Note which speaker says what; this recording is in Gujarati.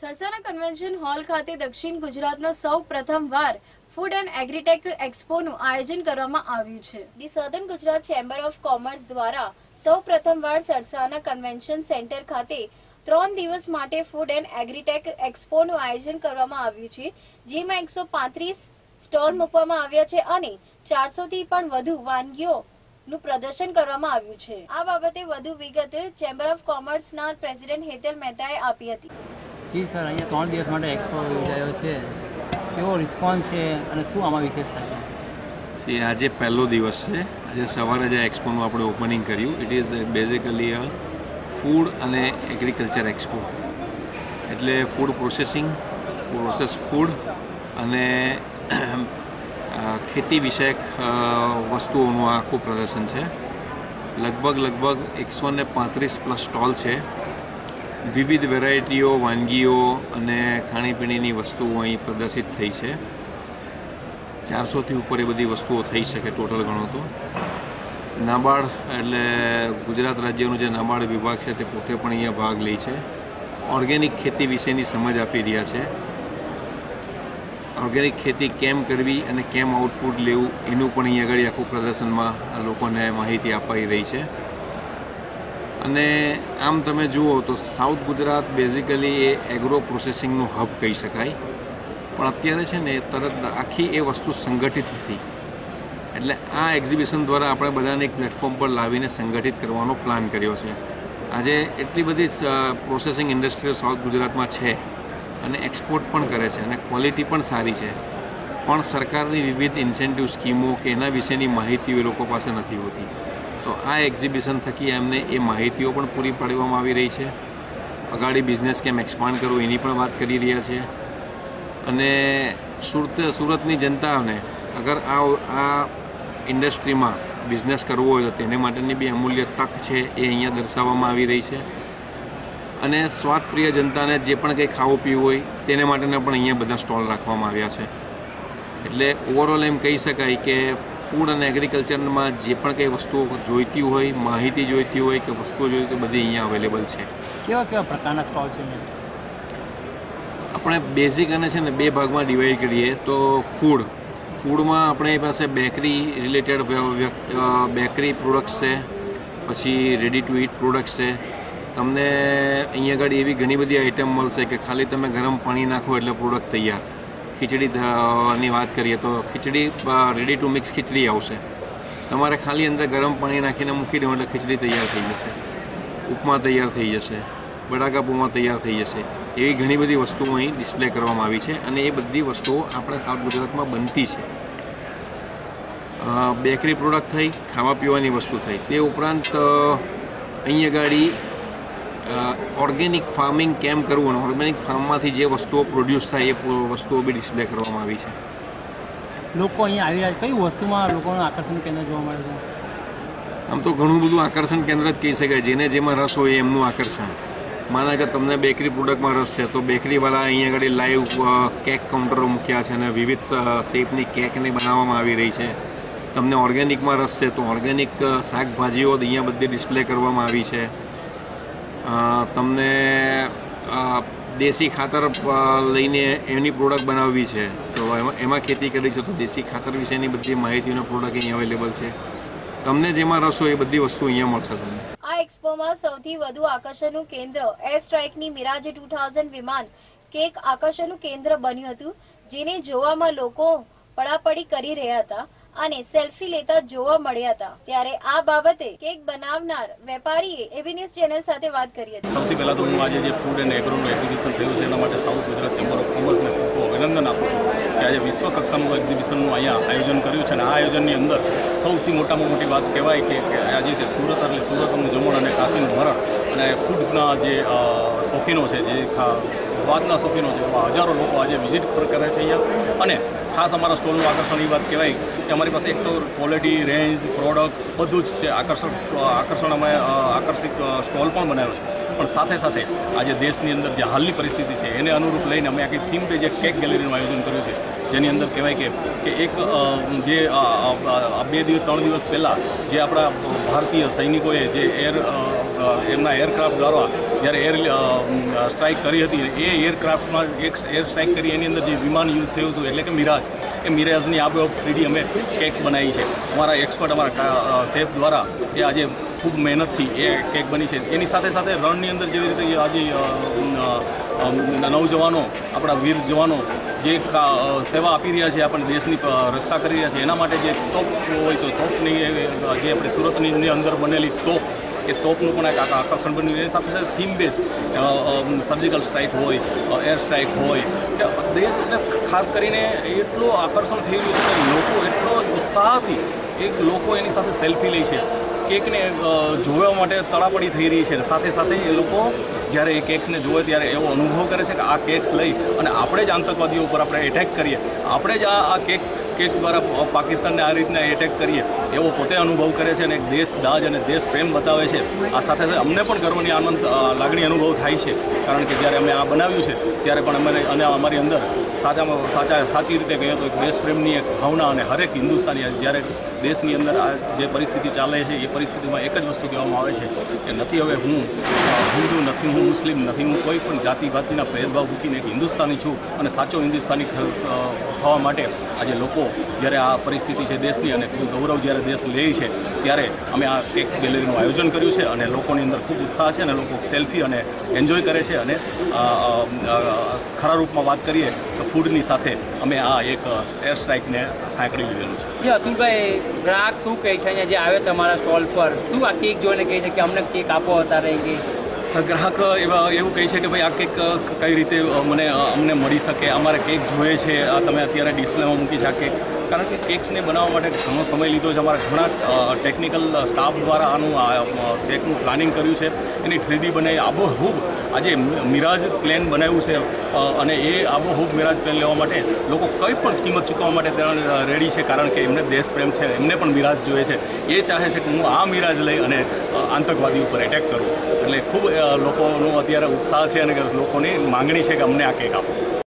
Speaker 1: સરસાના કન્વેન્શન હોલ ખાતે દક્ષિણ ગુજરાતનો સૌ પ્રથમવાર ફૂડ એન્ડ એગ્રીટેક એક્સપોનું આયોજન કરવામાં આવ્યું છે. ધી સધન ગુજરાત ચેમ્બર ઓફ કોમર્સ દ્વારા સૌ પ્રથમવાર સરસાના કન્વેન્શન સેન્ટર ખાતે ત્રણ દિવસ માટે ફૂડ એન્ડ એગ્રીટેક એક્સપોનું આયોજન કરવામાં આવ્યું છે, જેમાં એકસો પાંત્રીસ સ્ટોલ મૂકવામાં આવ્યા છે અને ચારસોથી પણ વધુ વાનગીઓ નું પ્રદર્શન કરવામાં આવ્યું છે. આ બાબતે વધુ વિગત ચેમ્બર ઓફ કોમર્સના પ્રેસિડેન્ટ હેતલ મહેતાએ આપી હતી.
Speaker 2: જી સર, અહીંયા ત્રણ દિવસ માટે એક્સપો યોજાયો છે. કેવો રિસ્પોન્સ છે અને શું આમાં વિશેષતા છે?
Speaker 3: સી આજે પહેલો દિવસ છે. આજે સવારે જે એક્સપોનું આપણે ઓપનિંગ કર્યું it is basically a food અને એગ્રીકલ્ચર એક્સપો એટલે ફૂડ પ્રોસેસિંગ પ્રોસેસ ફૂડ અને ખેતી વિષયક વસ્તુઓનું આખું પ્રદર્શન છે. લગભગ લગભગ એકસો ને પાંત્રીસ પ્લસ સ્ટોલ છે. વિવિધ વેરાયટીઓ, વાનગીઓ અને ખાણીપીણીની વસ્તુઓ અહીં પ્રદર્શિત થઈ છે. ચારસોથી ઉપર એ બધી વસ્તુઓ થઈ શકે ટોટલ ગણો તો. નાબાર્ડ એટલે ગુજરાત રાજ્યનું જે નાબાર્ડ વિભાગ છે તે પોતે પણ અહીંયા ભાગ લે છે. ઓર્ગેનિક ખેતી વિશેની સમજ આપી રહ્યા છે. ઓર્ગેનિક ખેતી કેમ કરવી અને કેમ આઉટપુટ લેવું એનું પણ અહીંયા આગળ આખું પ્રદર્શનમાં લોકોને માહિતી અપાઈ રહી છે. અને આમ તમે જુઓ તો સાઉથ ગુજરાત બેઝિકલી એ એગ્રો પ્રોસેસિંગનું હબ કહી શકાય. પણ અત્યારે છે ને તરત આખી એ વસ્તુ સંગઠિત નથી. એટલે આ એક્ઝિબિશન દ્વારા આપણે બધાને એક પ્લેટફોર્મ પર લાવીને સંગઠિત કરવાનો પ્લાન કર્યો છે. આજે એટલી બધી પ્રોસેસિંગ ઇન્ડસ્ટ્રીઓ સાઉથ ગુજરાતમાં છે અને એક્સપોર્ટ પણ કરે છે અને ક્વોલિટી પણ સારી છે. પણ સરકારની વિવિધ ઇન્સેન્ટિવ સ્કીમો કે એના વિશેની માહિતીઓ એ લોકો પાસે નથી હોતી. તો આ એક્ઝિબિશન થકી એમને એ માહિતીઓ પણ પૂરી પાડવામાં આવી રહી છે. અગાડી બિઝનેસ કેમ એક્સપાન્ડ કરવું એની પણ વાત કરી રહ્યા છે. અને સુરત, સુરતની જનતાને અગર આ આ ઇન્ડસ્ટ્રીમાં બિઝનેસ કરવો હોય તો તેને માટેની બી અમૂલ્ય તક છે એ અહીંયા દર્શાવવામાં આવી રહી છે. અને સ્વાદપ્રિય જનતાને જે પણ કંઈ ખાવું પીવું હોય તેને માટેના પણ અહીંયા બધા સ્ટોલ રાખવામાં આવ્યા છે. એટલે ઓવરઓલ એમ કહી શકાય કે ફૂડ અને એગ્રીકલ્ચરમાં જે પણ કંઈ વસ્તુઓ જોઈતી હોય માહિતી જોઈતી હોય કે વસ્તુઓ જોઈતી હોય બધી અહીંયા અવેલેબલ છે.
Speaker 2: કેવા કેવા પ્રકારના સ્ટોલ છે
Speaker 3: આપણે બેઝિક અને છે ને બે ભાગમાં ડિવાઈડ કરીએ તો ફૂડ ફૂડમાં આપણી પાસે બેકરી રિલેટેડ બેકરી પ્રોડક્ટ્સ છે પછી રેડી ટુ ઇટ પ્રોડક્ટ્સ છે. તમને અહીંયા આગળ એવી ઘણી બધી આઇટમ મળશે કે ખાલી તમે ગરમ પાણી નાખો એટલે પ્રોડક્ટ તૈયાર. ખીચડી ની વાત કરીએ તો khichdi ready to mix khichdi આવશે. તમારે ખાલી અંદર ગરમ પાણી નાખીને મૂકી દો એટલે ખીચડી તૈયાર થઈ જશે. ઉપમા તૈયાર થઈ જશે. બટાકા પૌવા તૈયાર થઈ જશે. એવી ઘણી બધી વસ્તુઓ અહીં ડિસ્પ્લે કરવામાં આવી છે અને એ બધી વસ્તુઓ આપણે સાઉથ ગુજરાતમાં બનતી છે. બેકરી પ્રોડક્ટ થઈ ખાવા પીવાની વસ્તુ થઈ. તે ઉપરાંત અહીં ગાડી ઓર્ગેનિક ફાર્મિંગ કેમ કરવું અને ઓર્ગેનિક ફાર્મમાંથી જે વસ્તુઓ પ્રોડ્યુસ થાય એ વસ્તુઓ બી ડિસ્પ્લે કરવામાં આવી છે.
Speaker 2: લોકો અહીંયા આવી રહ્યા છે. કઈ વસ્તુમાં લોકોનું આકર્ષણ કેન્દ્ર જોવા મળે છે?
Speaker 3: આમ તો ઘણું બધું આકર્ષણ કેન્દ્ર જ કહી શકાય. જેને જેમાં રસ હોય એમનું આકર્ષણ. માના કે તમને બેકરી પ્રોડક્ટમાં રસ છે તો બેકરીવાળા અહીંયા આગળ લાઈવ કેક કાઉન્ટરો મૂક્યા છે અને વિવિધ શેપની કેકને બનાવવામાં આવી રહી છે. તમને ઓર્ગેનિકમાં રસ છે તો ઓર્ગેનિક શાકભાજીઓ અહીંયા બધી ડિસ્પ્લે કરવામાં આવી છે. તમને દેશી ખાતર લઈને એની પ્રોડક્ટ બનાવવી છે. તો એમાં એમાં ખેતી કરી છે, તો દેશી ખાતર વિશેની બધી માહિતીનો પ્રોડક્ટ અહીં અવેલેબલ છે. તમને જેમાં રસ હોય એ બધી વસ્તુ અહીંયા મળશે તમને.
Speaker 1: આ એક્સપોમાં સૌથી વધુ આકર્ષણનું કેન્દ્ર એર સ્ટ્રાઇકની મિરાજ ટુ થાઉઝન્ડ વિમાન કેક આકર્ષણનું કેન્દ્ર બન્યું હતું, જેને જોવામાં લોકો પડાપડી કરી રહ્યા હતા. અને સેલ્ફી લેતા જોવા મળ્યા હતા. ત્યારે આ બાબતે કેક બનાવનાર વેપારીએ એબી ન્યૂઝ ચેનલ સાથે વાત કરી હતી.
Speaker 4: સૌથી પહેલા તો હું આજે જે ફૂડ એન્ડ એગ્રોનું એક્ઝિબિશન થયું છે, એના માટે સાઉથ ગુજરાત ચેમ્બર ઓફ કોમર્સને ખૂબ અભિનંદન આપું છું. કે આજે વિશ્વ કક્ષાનું એક્ઝિબિશનનું અહીંયા આયોજન કર્યું છે અને આ આયોજનની અંદર સૌથી મોટામાં મોટી વાત કહેવાય કે આજે જે સુરત એટલે સુરતનું જમણ અને કાશીનું મરણ અને ફૂડ્સના જે શોખીનો છે, જે સ્વાદના શોખીનો છે એમાં હજારો લોકો આજે વિઝિટ પર કરે છે અહીંયા અને ખાસ અમારા સ્ટોલનું આકર્ષણ એ વાત કહેવાય કે અમારી પાસે એક તો ક્વોલિટી, રેન્જ, પ્રોડક્ટ્સ બધું જ છે. આકર્ષણ આકર્ષણ અમે આકર્ષિત સ્ટોલ પણ બનાવ્યો છે. પણ સાથે સાથે આજે દેશની અંદર જે હાલની પરિસ્થિતિ છે, એને અનુરૂપ લઈને અમે આખી થીમ જે કેક ગેલેરીનું આયોજન કર્યું છે, જેની અંદર કહેવાય કે કે એક જે બે દિવસ, ત્રણ દિવસ પહેલાં જે આપણા ભારતીય સૈનિકોએ જે એર એમના એરક્રાફ્ટ દ્વારા જ્યારે એર સ્ટ્રાઇક કરી હતી, એ એરક્રાફ્ટમાં એક એર સ્ટ્રાઇક કરી, એની અંદર જે વિમાન યુઝ થયું હતું, એટલે કે મિરાજ, એ મિરાજની આબોહબ થ્રીડી અમે કેક્સ બનાવી છે. અમારા એક્સપર્ટ, અમારા શેફ દ્વારા એ આજે ખૂબ મહેનતથી એ કેક બની છે. એની સાથે સાથે રણની અંદર જેવી રીતે આજે નવજવાનો, આપણા વીર જવાનો જે સેવા આપી રહ્યા છે આપણે દેશની રક્ષા કરી રહ્યા છે. એના માટે જે તોપ હોય તો તોપની જે આપણે સુરતની અંદર બનેલી તોપ, એ તોપનું પણ એક આક- આકર્ષણ બન્યું એની સાથે સાથે થીમ બેઝ સર્જિકલ સ્ટ્રાઇક હોય એર સ્ટ્રાઇક હોય. કે દેશ એટલે ખાસ કરીને એટલું આકર્ષણ થઈ રહ્યું છે કે લોકો એટલો ઉત્સાહથી એક લોકો એની સાથે સેલ્ફી લે છે. કેકને જોવા માટે તડાપડી થઈ રહી છે સાથે સાથે એ લોકો જ્યારે એ કેક્સને જોવે ત્યારે એવો અનુભવ કરે છે કે આ કેક્સ લઈ અને આપણે જ આતંકવાદીઓ ઉપર આપણે એટેક કરીએ. આપણે જ આ કેક કેક દ્વારા પાકિસ્તાનને આ રીતના એટેક કરીએ. એવો પોતે અનુભવ કરે છે અને દેશ દાજ અને દેશ પ્રેમ બતાવે છે. આ સાથે સાથે અમને પણ ગર્વની આનંદ લાગણી અનુભવ થાય છે. કારણ કે જ્યારે અમે આ બનાવ્યું છે, ત્યારે પણ અમે અને અમારી અંદર સાચામાં સાચા, સાચી રીતે કહીએ તો એક દેશપ્રેમની એક ભાવના અને હરેક હિન્દુસ્તાની જ્યારે દેશની અંદર આ જે પરિસ્થિતિ ચાલે છે, એ પરિસ્થિતિમાં એક જ વસ્તુ કહેવામાં આવે છે કે નથી હવે હું, હિન્દુ નથી, હું મુસ્લિમ નથી, હું કોઈ પણ જાતિ ભાતિના ભેદભાવ મૂકીને એક હિન્દુસ્તાની છું અને સાચો હિન્દુસ્તાની થવા માટે આજે લોકો જ્યારે આ પરિસ્થિતિ છે દેશની અને ગૌરવ જ્યારે દેશ લે છે, ત્યારે અમે આ કેક ગેલેરીનું આયોજન કર્યું છે અને લોકોની અંદર ખૂબ ઉત્સાહ છે અને લોકો સેલ્ફી અને એન્જોય કરે છે અને ખરા રૂપમાં વાત કરીએ તો ફૂડની સાથે અમે આ એક એર સ્ટ્રાઇકને સાંકળી લીધેલું છે.
Speaker 2: અતુલભાઈ ગ્રાહક શું કહે છે અહીંયા જે આવે તમારા સ્ટોલ પર? શું આ કેક જોઈને કહે છે કે અમને કેક આપો અત્યારે કે
Speaker 4: ગ્રાહક એવા એવું કહે છે કે ભાઈ આ કેક કઈ રીતે મને અમને મળી શકે? અમારે કેક જોઈએ છે. આ તમે અત્યારે ડિસ્પ્લેમાં મૂકી કેક. કારણ કે કેક્સને બનાવવા માટે ઘણો સમય લીધો છે. અમારા ઘણા ટેકનિકલ સ્ટાફ દ્વારા આનું કેકનું પ્લાનિંગ કર્યું છે. એની થ્રીડી બનાવી. આબોહૂબ આજે મિરાજ પ્લેન બનાવ્યું છે. અને એ આબોહૂબ મિરાજ પ્લેન લેવા માટે લોકો કંઈ પણ કિંમત ચૂકવવા માટે ત્યાં રેડી છે, કારણ કે એમને દેશ પ્રેમ છે, એમને પણ મિરાજ જોઈએ છે. એ ચાહે છે કે હું આ મિરાજ લઈ અને આતંકવાદી ઉપર એટેક કરું. એટલે ખૂબ લોકોનો અત્યારે ઉત્સાહ છે અને લોકોની માંગણી છે કે અમને આ કેક આપો.